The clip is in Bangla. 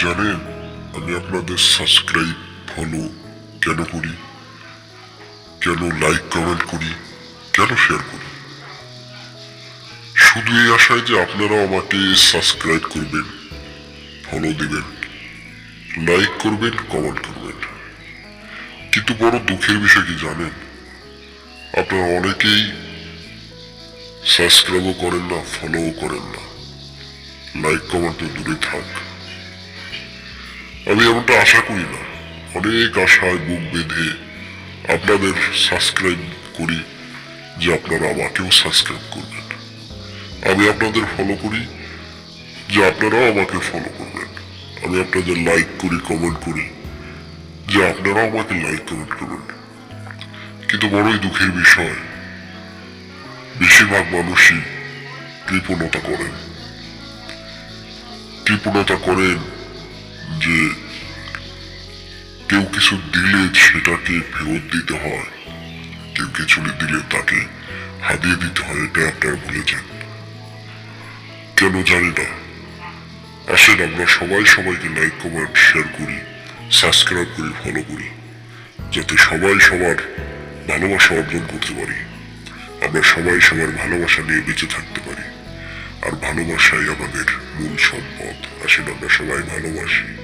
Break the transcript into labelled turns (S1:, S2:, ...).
S1: জানেন, আমি আপনাদের সাবস্ক্রাইব ফলো কেন করি? কেন লাইক কমেন্ট করি? কেন শেয়ার করি? শুধু এই আশায় যে আপনারা আমাকে সাবস্ক্রাইব করবেন ফলো দিবেন লাইক করবেন কমেন্ট করবেন। কিন্তু বড় দুঃখের বিষয় কি জানেন? আপনারা অনেকেই সাবস্ক্রাইবও করেন না ফলোও করেন না। লাইক কমেন্ট তো দূরে থাক। আমি এমনটা আশা করি না। অনেক আশায় বুক বেঁধে আপনাদের সাবস্ক্রাইব করি, যে আপনারা আমাকেও সাবস্ক্রাইব করবেন। আমি আপনাদের ফলো করি, যে আপনারাও আমাকে ফলো করবেন। আমি আপনাদের লাইক করি কমেন্ট করি, যে আপনারাও আমাকে লাইক কমেন্ট করবেন। কিন্তু বড়ই দুঃখের বিষয়, বেশিরভাগ মানুষই কৃপণতা করেন। কৃপণতা করেন যে কেউ কিছু দিলে সেটাকে ফেরত দিতে হয়। কেউ কিছু দিলে তাকে হাতিয়ে দিতে হয়, এটা আপনারা বলেছেন। কেন জানি না। আসেন, আমরা সবাই সবাইকে লাইক কমেন্ট শেয়ার করি সাবস্ক্রাইব করি ফলো করি, যাতে সবাই সবার ভালোবাসা অর্জন করতে পারি। আমরা সবাই সবার ভালোবাসা নিয়ে বেঁচে থাকতে পারি। আর ভালোবাসাই আমাদের মূল সম্পদ। আসেন, আমরা সবাই ভালোবাসি।